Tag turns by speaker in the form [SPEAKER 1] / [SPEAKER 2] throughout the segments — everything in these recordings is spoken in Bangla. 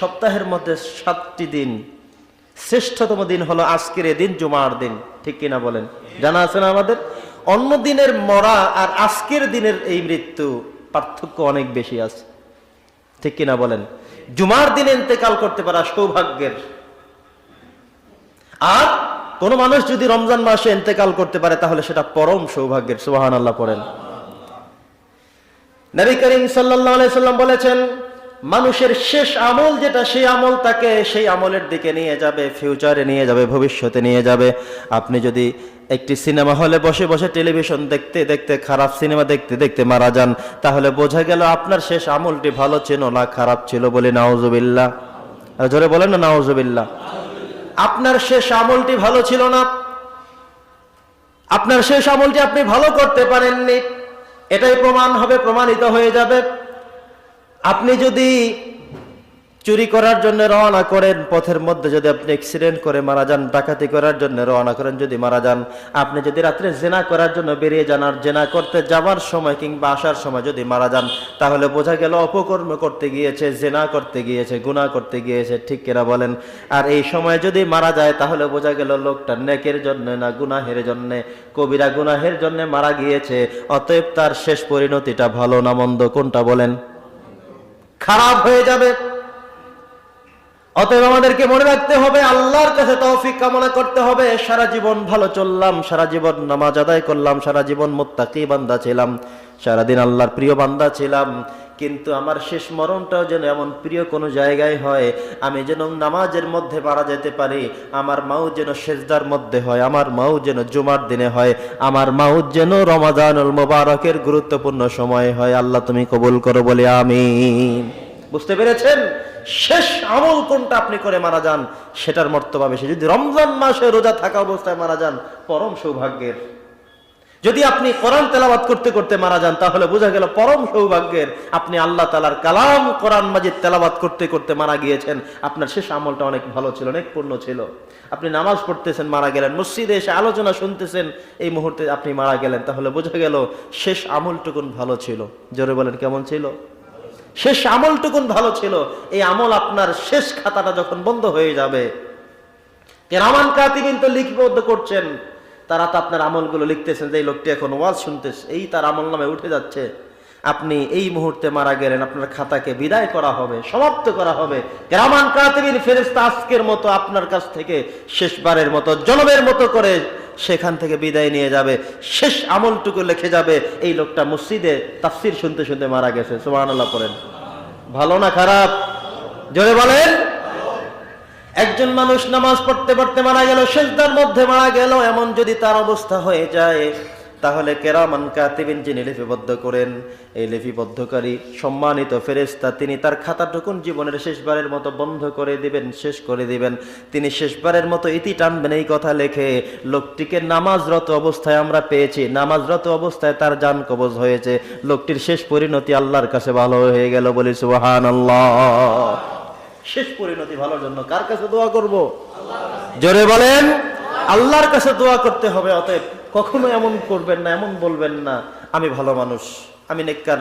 [SPEAKER 1] সপ্তাহের মধ্যে সাতটি দিন। শ্রেষ্ঠতম দিন হলো আজকের দিন, জুমার দিন। ঠিক কিনা বলেন? জানা আছে না আমাদের? অন্য দিনের মরা আর আজকের দিনের এই মৃত্যু পার্থক্য অনেক বেশি আছে। ঠিক কিনা বলেন? জুমার দিনে ইন্তেকাল করতে পারা সৌভাগ্যের। আর কোন মানুষ যদি রমজান মাসে ইন্তেকাল করতে পারে, তাহলে সেটা পরম সৌভাগ্যের। সুবাহান আল্লাহ পড়েন। নবী করিম সাল্লাহ সাল্লাম বলেছেন মানুষের শেষ আমল যেটা, সেই আমল তাকে সেই আমলের দিকে নিয়ে যাবে ফিউচারে নিয়ে যাবে, ভবিষ্যতে নিয়ে যাবে। আপনি যদি একটি সিনেমা হলে বসে বসে টেলিভিশন দেখতে দেখতে, খারাপ সিনেমা দেখতে দেখতে মারা যান, তাহলে বোঝা গেল আপনার শেষ আমলটি ভালো ছিল না খারাপ ছিল বলে নাওজবিল্লা জোরে বলেন না নাওজবিল্লা আপনার শেষ আমলটি ভালো ছিল না। আপনার শেষ আমলটি আপনি ভালো করতে পারেননি। এটাই প্রমাণ হবে, প্রমাণিত হয়ে যাবে। আপনি যদি চুরি করার জন্য রওনা করেন, পথের মধ্যে যদি আপনি অ্যাক্সিডেন্ট করে মারা যান, ডাকাতি করার জন্য রওনা করেন, যদি মারা যান, আপনি যদি রাত্রে জেনা করার জন্য বেরিয়ে যান আর জেনা করতে যাওয়ার সময় কিংবা আসার সময় যদি মারা যান, তাহলে বোঝা গেল অপকর্ম করতে গিয়েছে, জেনা করতে গিয়েছে, গুণা করতে গিয়েছে, ঠিক কিনা বলেন? আর এই সময় যদি মারা যায়, তাহলে বোঝা গেল লোকটা নেকের জন্য না গুনাহের জন্য, কবিরা গুনাহের জন্য মারা গিয়েছে, অতএব তার শেষ পরিণতিটা ভালো না মন্দ কোনটা বলেন? খারাপ হয়ে যাবে। অতএব আমাদেরকে মনে রাখতে হবে, আল্লাহর কাছে তৌফিক কামনা করতে হবে। সারা জীবন ভালো চললাম, সারা জীবন নামাজ আদায় করলাম, সারা জীবন মোত্তাকি বান্দা ছিলাম, সারাদিন আল্লাহর প্রিয় বান্দা ছিলাম। কিন্তু আমার শেষ মরণটাও যেন এমন প্রিয় কোনো জায়গায় হয়, আমি যেন নামাজের মধ্যে মারা যেতে পারি, আমার মাও যেন সেজদার মধ্যে হয়, আমার মাও যেন জুমার দিনে হয়, আমার মাও যেন রমাদানুল মোবারকের গুরুত্বপূর্ণ সময় হয়, আল্লাহ তুমি কবুল করো বলে আমি বুঝতে পেরেছেন? শেষ আমল কোনটা আপনি করে মারা যান, সেটার মর্তবা বেশি। যদি রমজান মাসে রোজা থাকা অবস্থায় মারা যান, পরম সৌভাগ্যের। যদি আপনি কোরআন তেলাবাত করতে করতে মারা যান, তাহলে বোঝা গেল পরম সৌভাগ্যের আপনি আল্লাহ তালার কালাম কোরআন মাজিদ তেলাবাত করতে করতে মারা গিয়েছেন। আপনার শেষ আমলটা অনেক ভালো ছিল, অনেক পূর্ণ ছিল। আপনি নামাজ পড়তেছেন, মারা গেলেন, মসজিদে এসে আলোচনা শুনতেছেন, এই মুহূর্তে আপনি মারা গেলেন। তাহলে বোঝা গেল শেষ আমলটুকুন ভালো ছিল। জোরে বলেন, কেমন ছিল? শেষ আমলটুকুন ভালো ছিল। এই আমল আপনার শেষ খাতাটা যখন বন্ধ হয়ে যাবে, কেরামান কাতিবিন তো লিপিবদ্ধ করছেন। তারা তো আপনার আমলগুলো লিখতেছেন, যে এই লোকটি এখন ওয়াজ শুনতেছে, এই তার আমল নামে উঠে যাচ্ছে। আপনি এই মুহূর্তে মারা গেলেন, আপনার খাতাকে বিদায় করা হবে, সমাপ্ত করা হবে। গ্রামান কাতিবিন ফেরেস্তা আজকের মতো আপনার কাছ থেকে শেষবারের মতো, জনমের মতো করে সেখান থেকে বিদায় নিয়ে যাবে। শেষ আমলটুকু লিখে যাবে। এই লোকটা মসজিদে তাফসির শুনতে শুনতে মারা গেছে। সুবহানাল্লাহ পড়েন। ভালো না খারাপ? জোরে বলেন। একজন মানুষ নামাজ পড়তে পড়তে মারা গেল, সেজদার মধ্যে মারা গেল, এমন যদি তার অবস্থা হয়ে যায়, তাহলে কেরামান কাতিবিন যিনি লিপিবদ্ধ করেন, এই লিপিবদ্ধকারী সম্মানিত ফেরেস্তা তিনি তার খাতাটুকুন জীবনের শেষবারের মতো বন্ধ করে দিবেন, শেষ করে দিবেন। তিনি শেষবারের মতো ইতি টানবেন, এই কথা লেখে, লোকটিকে নামাজরত অবস্থায় আমরা পেয়েছি, নামাজরত অবস্থায় তার যান কবজ হয়েছে, লোকটির শেষ পরিণতি আল্লাহর কাছে ভালো হয়ে গেল বলি সুবাহান শেষ পরিণতি ভালোর জন্য। কার কাছে দোয়া করব? জোরে বলেন। আল্লাহর কাছে দোয়া করতে হবে অতএব কখনো এমন করবেন না এমন বলবেন না আমি ভালো মানুষ আমি নেককার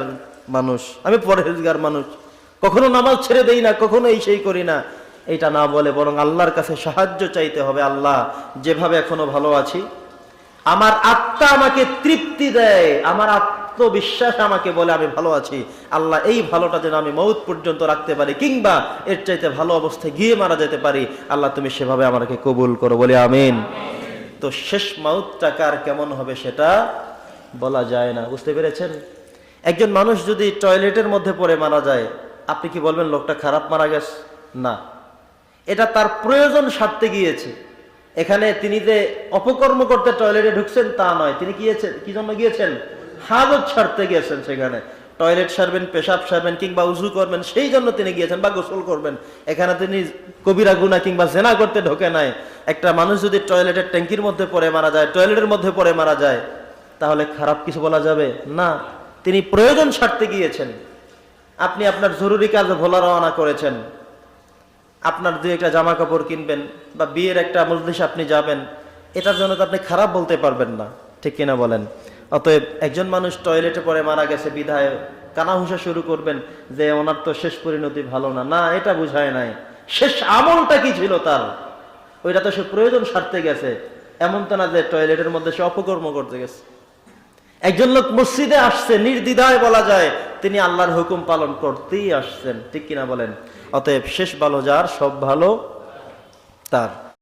[SPEAKER 1] মানুষ আমি পরহেজগার মানুষ। কখনো নামাজ ছেড়ে দেই না কখনো এই সেই করি না। এটা না বলে বরং আল্লাহর কাছে সাহায্য চাইতে হবে আল্লাহ যেভাবে এখনও ভালো আছি। আমার আত্মা আমাকে তৃপ্তি দেয় আমার আত্মবিশ্বাস আমাকে বলে, আমি ভালো আছি। আল্লাহ এই ভালোটা যেন আমি মৌত পর্যন্ত রাখতে পারি, কিংবা এর চাইতে ভালো অবস্থায় গিয়ে মারা যেতে পারি। আল্লাহ, তুমি সেভাবে আমাকে কবুল করো। বলে, আমিন। তো শেষ মাউতটা কার, কেমন হবে সেটা বলা যায় না। বুঝতে পেরেছেন? একজন মানুষ যদি টয়লেটের মধ্যে পড়ে মারা যায়, আপনি কি বলবেন, লোকটা খারাপ মারা গেছে না। এটা তার প্রয়োজন সারতে গিয়েছে। এখানে তিনি যে অপকর্ম করতে টয়লেটে ঢুকছেন তা নয়। তিনি গিয়েছেন কি জন্য গিয়েছেন? হাজত ছাড়তে গিয়েছেন সেখানে। টয়লেট সারবেন, পেশাব সারবেন, কিংবা উজু করবেন, সেই জন্য তিনি গিয়েছেন বা গোসল করবেন। এখানে তিনি কবিরা গুনা কিংবা জেনা করতে ঢোকে নাই। একটা মানুষ যদি টয়লেটের ট্যাঙ্কির মধ্যে পড়ে মারা যায়, টয়লেটের মধ্যে পড়ে মারা যায়, তাহলে খারাপ কিছু বলা যাবে? না। তিনি প্রয়োজন সারতে গিয়েছেন। আপনি আপনার জরুরি কাজে ভোলা রওনা করেছেন। আপনার দুই একটা জামা কাপড় কিনবেন বা বিয়ের একটা মজলিস আপনি যাবেন। এটার জন্য তো আপনি খারাপ বলতে পারবেন না। ঠিক কিনা বলেন? অতএব একজন মানুষ টয়লেটে পরে মারা গেছে, বিধায় কানাহুসা শুরু করবেন যে ওনার তো শেষ পরিণতি ভালো না। না, এটা বুঝায় নাই। শেষ আমলটা কি ছিল তার? ওইটা তো সে প্রয়োজন সারতে গেছে। এমন তো না যে টয়লেটের মধ্যে সে অপকর্ম করতে গেছে। একজন লোক মসজিদে আসছে, নির্দ্বিধায় বলা যায়, তিনি আল্লাহর হুকুম পালন করতেই আসছেন। ঠিক কিনা বলেন? অতএব শেষ ভালো যার, সব ভালো তার।